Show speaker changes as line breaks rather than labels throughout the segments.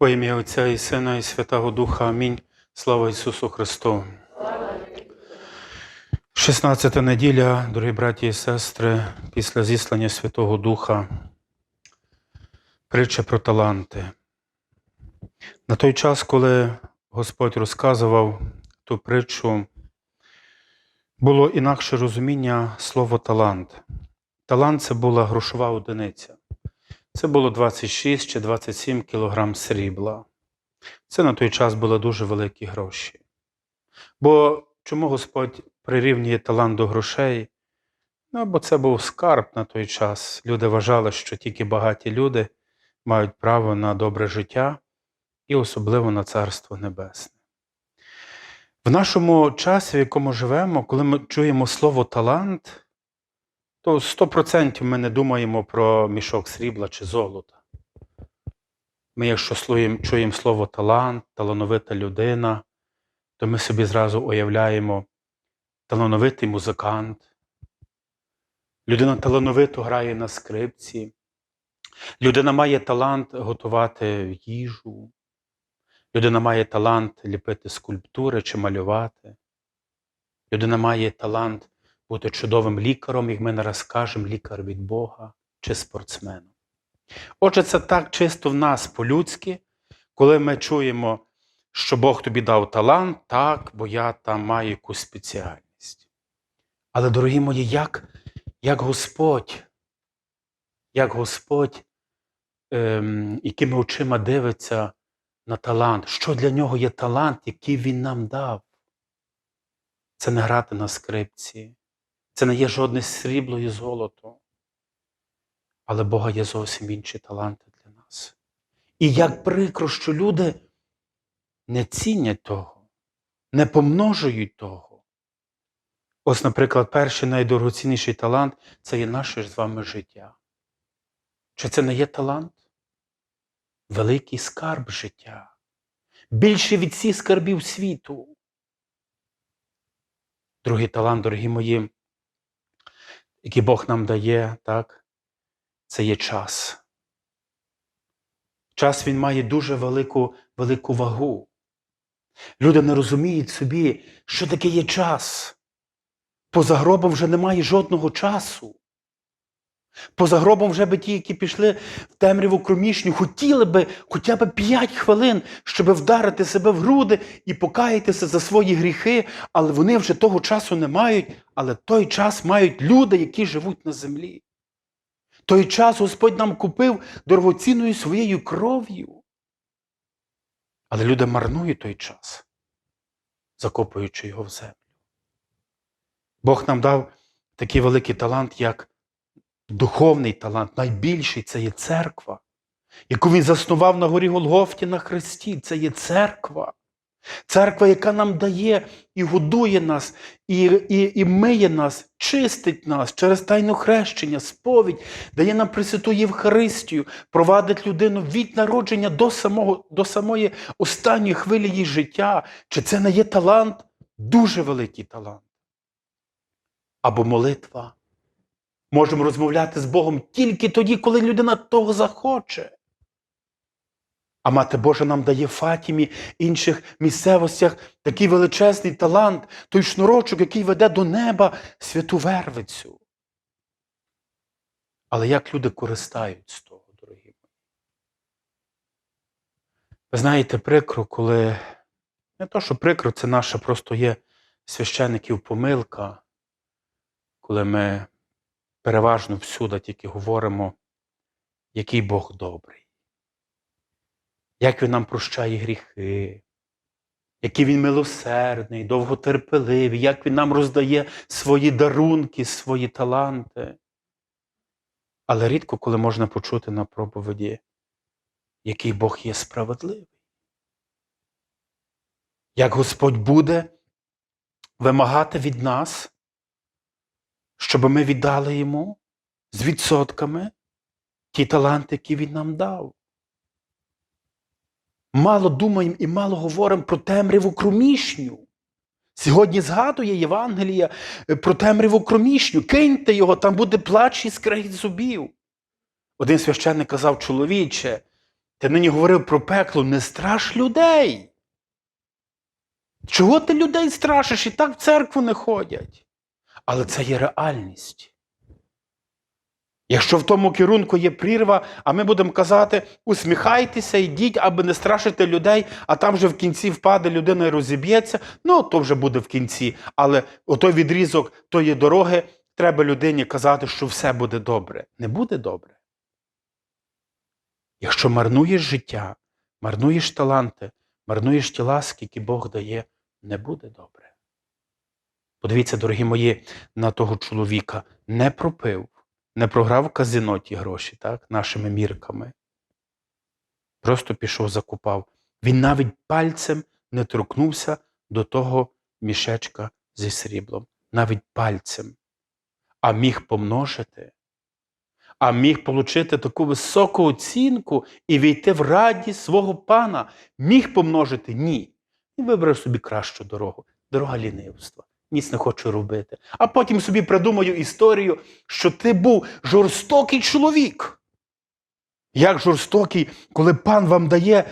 Во ім'я Отця і Сина, і Святого Духа. Амінь. Слава Ісусу Христу. 16 неділя, дорогі браті і сестри, після зіслання Святого Духа. Притча про таланти. На той час, коли Господь розказував ту притчу, було інакше розуміння слова талант. Талант це була грошова одиниця. Це було 26 чи 27 кілограм срібла. Це на той час були дуже великі гроші. Бо чому Господь прирівнює талант до грошей? Ну, бо це був скарб на той час. Люди вважали, що тільки багаті люди мають право на добре життя і особливо на Царство Небесне. В нашому часі, в якому живемо, коли ми чуємо слово талант, то 100% ми не думаємо про мішок срібла чи золота. Ми, якщо чуємо слово талант, талановита людина, то ми собі зразу уявляємо талановитий музикант. Людина талановито грає на скрипці. Людина має талант готувати їжу. Людина має талант ліпити скульптури чи малювати. Людина має талант бути чудовим лікаром, як ми не раз кажемо, лікар від Бога чи спортсменом. Отже, це так чисто в нас по-людськи, коли ми чуємо, що Бог тобі дав талант, так, бо я там маю якусь спеціальність. Але, дорогі мої, як, як Господь, як Господь, ем, якими очима дивиться на талант, що для нього є талант, який Він нам дав. Це не грати на скрипці, це не є жодне срібло і золото. Але Бога є зовсім інші таланти для нас. І як прикро, що люди не цінять того, не помножують того. Ось, наприклад, перший найдорогоцінніший талант це є наше з вами життя. Чи це не є талант? Великий скарб життя. Більше від всіх скарбів світу. Другий талант, дорогі мої, який Бог нам дає, так, це є час. Час він має дуже велику, велику вагу. Люди не розуміють собі, що таке є час. Поза гробом вже немає жодного часу. Поза гробом вже би ті, які пішли в темряву кромішню, хотіли би хоча б 5 хвилин, щоб вдарити себе в груди і покаятися за свої гріхи, але вони вже того часу не мають, але той час мають люди, які живуть на землі. Той час Господь нам купив дорогоцінною своєю кров'ю. Але люди марнують той час, закопуючи його в землю. Бог нам дав такий великий талант, як духовний талант, найбільший це є церква, яку він заснував на горі Голгофті на Христі. Це є церква. Церква, яка нам дає і годує нас, і, і, і миє нас, чистить нас через тайну хрещення, сповідь, дає нам Пресвяту Євхаристію, провадить людину від народження до, самого, до самої останньої хвилі її життя. Чи це не є талант? Дуже великий талант. Або молитва. Можемо розмовляти з Богом тільки тоді, коли людина того захоче. А Мати Божа нам дає в Фатімі, інших місцевостях такий величезний талант, той шнурочок, який веде до неба святу Вервицю. Але як люди користають з того, дорогі мої? Ви знаєте, прикро, коли не то, що прикро, це наша просто є священиків помилка, коли ми переважно всюди тільки говоримо, який Бог добрий, як Він нам прощає гріхи, який Він милосердний, довготерпеливий, як Він нам роздає свої дарунки, свої таланти. Але рідко коли можна почути на проповіді, який Бог є справедливий. Як Господь буде вимагати від нас, щоб ми віддали йому з відсотками ті таланти, які він нам дав. Мало думаємо і мало говоримо про темряву кромішню. Сьогодні згадує Євангелія е, про темряву кромішню. Киньте його, там буде плач і скрегіт зубів. Один священник казав, чоловіче, Ти нині говорив про пекло, не страш людей. Чого ти людей страшиш і так в церкву не ходять? Але це є реальність. Якщо в тому керунку є прірва, а ми будемо казати, усміхайтеся, йдіть, аби не страшити людей, а там вже в кінці впаде людина і розіб'ється, ну то вже буде в кінці. Але отой відрізок тої дороги треба людині казати, що все буде добре. Не буде добре. Якщо марнуєш життя, марнуєш таланти, марнуєш ті ласки, які Бог дає, не буде добре. Подивіться, дорогі мої, на того чоловіка не пропив, не програв в казино ті гроші, так, нашими мірками. Просто пішов, закупав. Він навіть пальцем не торкнувся до того мішечка зі сріблом, навіть пальцем, а міг помножити а міг отримати таку високу оцінку і війти в радість свого пана. Міг помножити? Ні. І вибрав собі кращу дорогу. Дорога лінивства. Ніц не хочу робити. А потім собі придумаю історію, що ти був жорстокий чоловік. Як жорстокий, коли пан вам дає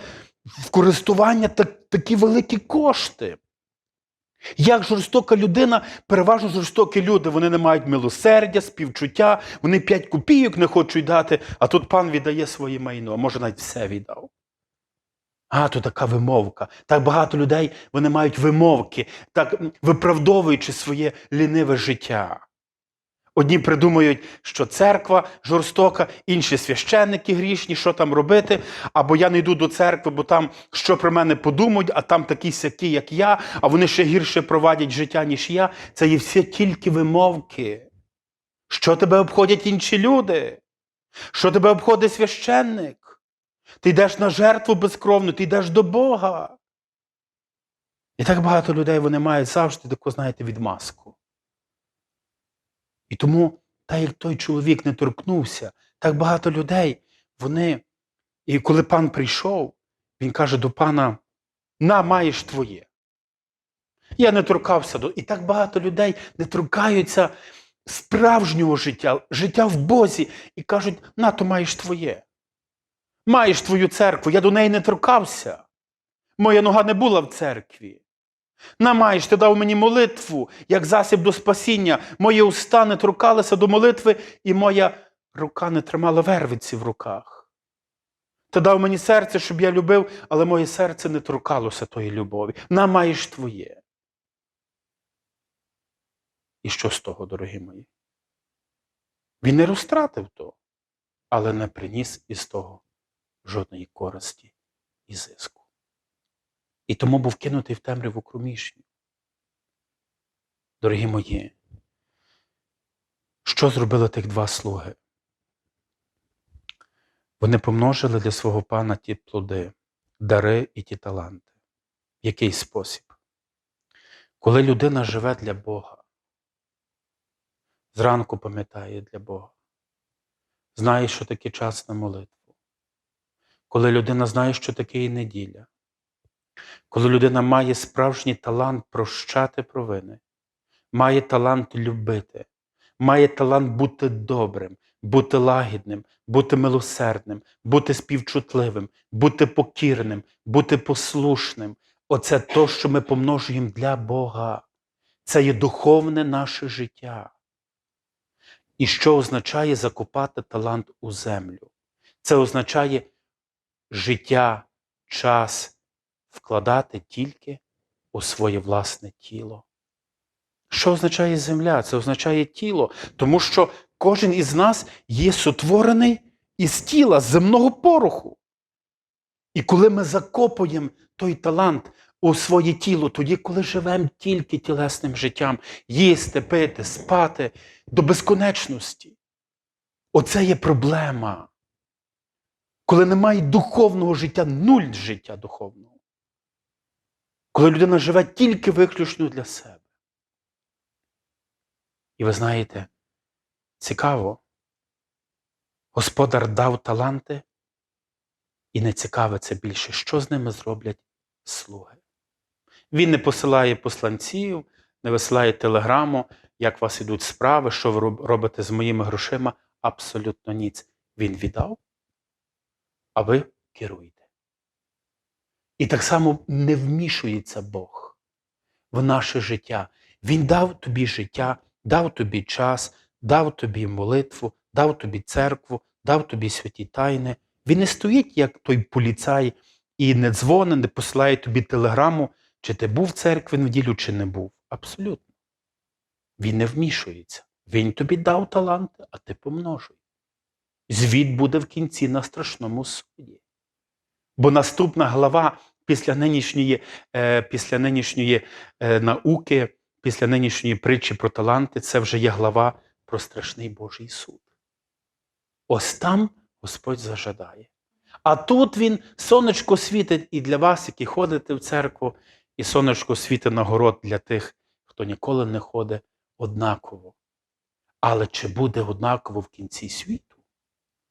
в користування так, такі великі кошти. Як жорстока людина, переважно жорстокі люди, вони не мають милосердя, співчуття, вони п'ять копійок не хочуть дати, а тут пан віддає своє майно, а може навіть все віддав. А, то така вимовка. Так багато людей вони мають вимовки, так виправдовуючи своє ліниве життя. Одні придумають, що церква жорстока, інші священники грішні, що там робити, або я не йду до церкви, бо там що про мене подумають, а там такі сякі, як я, а вони ще гірше провадять життя, ніж я. Це є всі тільки вимовки. Що тебе обходять інші люди? Що тебе обходить священник? Ти йдеш на жертву безкровну, ти йдеш до Бога. І так багато людей вони мають завжди таку, знаєте, відмазку. І тому, так як той чоловік не торкнувся, так багато людей, вони. І коли пан прийшов, він каже до пана: на, маєш твоє. Я не торкався до. І так багато людей не торкаються справжнього життя, життя в Бозі, і кажуть, на, то маєш твоє. Маєш твою церкву, я до неї не торкався. Моя нога не була в церкві. Намаєш, ти дав мені молитву, як засіб до спасіння. Мої уста не торкалися до молитви, і моя рука не тримала вервиці в руках. Ти дав мені серце, щоб я любив, але моє серце не торкалося тої любові. Намаєш твоє. І що з того, дорогі мої? Він не розтратив то, але не приніс із того жодної користі і зиску. І тому був кинутий в темряву кромішню. Дорогі мої, що зробили тих два слуги? Вони помножили для свого пана ті плоди, дари і ті таланти. В який спосіб? Коли людина живе для Бога, зранку пам'ятає для Бога, знає, що таке час на молитву, коли людина знає, що таке і неділя, коли людина має справжній талант прощати провини, має талант любити, має талант бути добрим, бути лагідним, бути милосердним, бути співчутливим, бути покірним, бути послушним. Оце то, що ми помножуємо для Бога. Це є духовне наше життя. І що означає закопати талант у землю? Це означає життя, час вкладати тільки у своє власне тіло. Що означає земля? Це означає тіло, тому що кожен із нас є сотворений із тіла, з земного пороху. І коли ми закопуємо той талант у своє тіло, тоді, коли живемо тільки тілесним життям, їсти, пити, спати до безконечності, оце є проблема. Коли немає духовного життя, нуль життя духовного. Коли людина живе тільки виключно для себе. І ви знаєте, цікаво, Господар дав таланти, і не цікавиться більше, що з ними зроблять слуги. Він не посилає посланців, не висилає телеграму, як у вас ідуть справи, що ви робите з моїми грошима. Абсолютно ніц. Він віддав, а ви
керуйте. І так само не вмішується Бог в наше життя. Він дав тобі життя, дав тобі час, дав тобі молитву, дав тобі церкву, дав тобі святі тайни. Він не стоїть, як той поліцай, і не дзвонить, не посилає тобі телеграму, чи ти був в церкві в неділю, чи не був. Абсолютно. Він не вмішується. Він тобі дав таланти, а ти помножуй. Звіт буде в кінці на страшному суді. Бо наступна глава після нинішньої, е, після нинішньої е, науки, після нинішньої притчі про таланти, це вже є глава про страшний Божий суд. Ось там Господь зажадає. А тут він сонечко світить і для вас, які ходите в церкву, і сонечко світить на город для тих, хто ніколи не ходить однаково. Але чи буде однаково в кінці світу?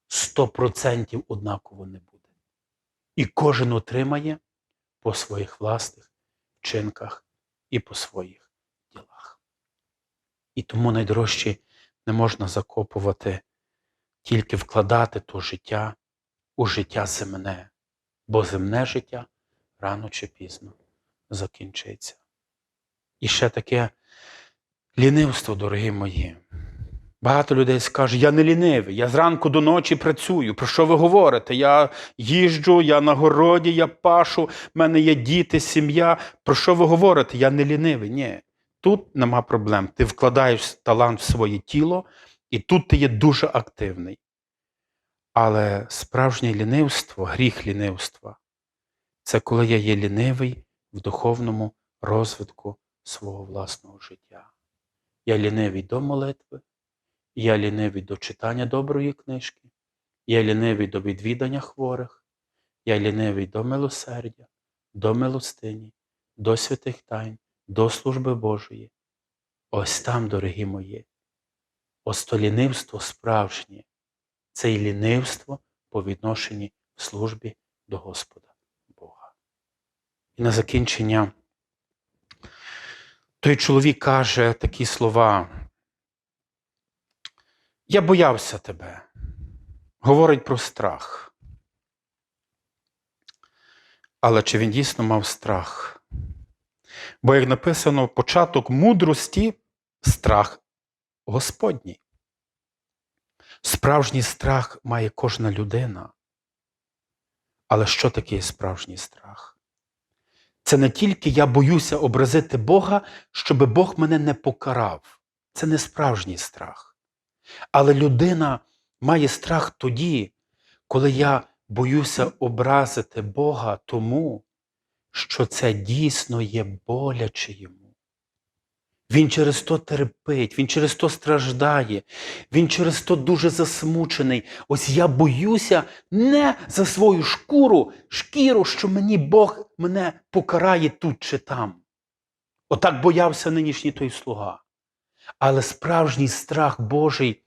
Сто процентів однаково не буде. І кожен отримає по своїх власних вчинках і по своїх ділах. І тому найдорожче не можна закопувати, тільки вкладати то життя у життя земне, бо земне життя рано чи пізно закінчиться. І ще таке лінивство, дорогі мої. Багато людей скаже, я не лінивий, я зранку до ночі працюю. Про що ви говорите? Я їжджу, я на городі, я пашу, в мене є діти, сім'я. Про що ви говорите? Я не лінивий. Ні. Тут нема проблем. Ти вкладаєш талант в своє тіло, і тут ти є дуже активний. Але справжнє лінивство, гріх лінивства це коли я є лінивий в духовному розвитку свого власного життя. Я лінивий до молитви, я лінивий до читання доброї книжки, я лінивий до відвідання хворих, я лінивий до милосердя, до милостині, до святих тайн, до служби Божої. Ось там, дорогі мої, ось то лінивство справжнє, це і лінивство по відношенні в службі до Господа Бога. І на закінчення той чоловік каже такі слова. Я боявся тебе. Говорить про страх. Але чи він дійсно мав страх? Бо, як написано, початок мудрості страх Господній. Справжній страх має кожна людина. Але що таке справжній страх? Це не тільки я боюся образити Бога, щоб Бог мене не покарав. Це не справжній страх. Але людина має страх тоді, коли я боюся образити Бога тому, що це дійсно є боляче йому. Він через то терпить, він через то страждає, він через то дуже засмучений. Ось я боюся не за свою шкуру, шкіру, що мені Бог мене покарає тут чи там. Отак боявся нинішній той слуга. Але справжній страх Божий,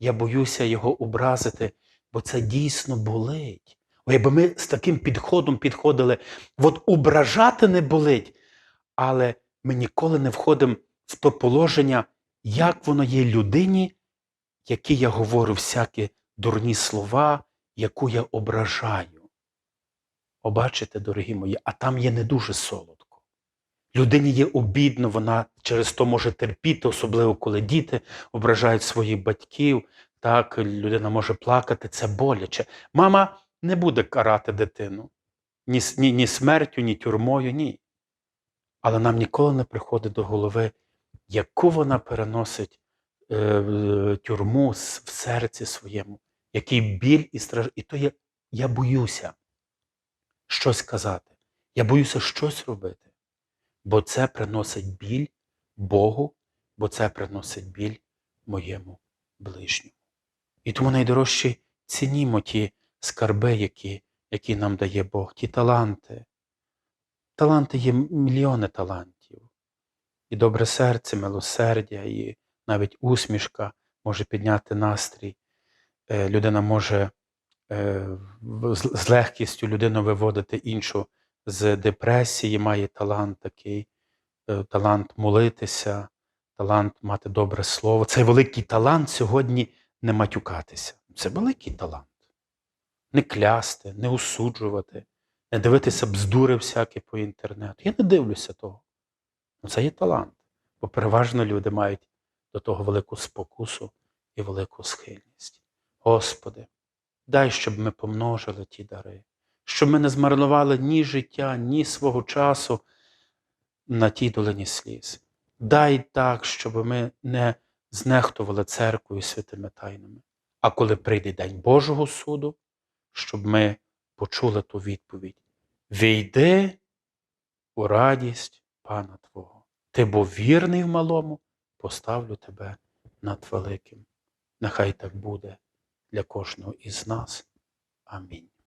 я боюся його образити, бо це дійсно болить. О, якби ми з таким підходом підходили, от ображати не болить, але ми ніколи не входимо в то положення, як воно є людині, якій я говорю всякі дурні слова, яку я ображаю. Побачите, дорогі мої, а там є не дуже солодко. Людині є обідно, вона через то може терпіти, особливо коли діти ображають своїх батьків. Так, людина може плакати, це боляче. Мама не буде карати дитину ні, ні, ні смертю, ні тюрмою, ні. Але нам ніколи не приходить до голови, яку вона переносить е, тюрму в серці своєму, який біль і страж. І то я, я боюся щось казати. Я боюся щось робити, бо це приносить біль Богу, бо це приносить біль моєму ближньому. І тому найдорожчі цінімо ті скарби, які, які нам дає Бог, ті таланти. Таланти є мільйони талантів. І добре серце, милосердя, і навіть усмішка може підняти настрій. Е, Людина може е, з легкістю людину виводити іншу з депресії, має талант такий, е, талант молитися, талант мати добре слово. Цей великий талант сьогодні не матюкатися. Це великий талант. не клясти, не осуджувати, не дивитися бздури всякі по інтернету. Я не дивлюся того. Ну, Це є талант, бо переважно люди мають до того велику спокусу і велику схильність. Господи, дай, щоб ми помножили ті дари, щоб ми не змарнували ні життя, ні свого часу на тій долині сліз. Дай так, щоб ми не знехтували церквою святими тайнами. А коли прийде День Божого суду, щоб ми почули ту відповідь: Війди у радість Пана Твого. Ти був вірний в малому, поставлю тебе над великим. Нехай так буде для кожного із нас. Амінь.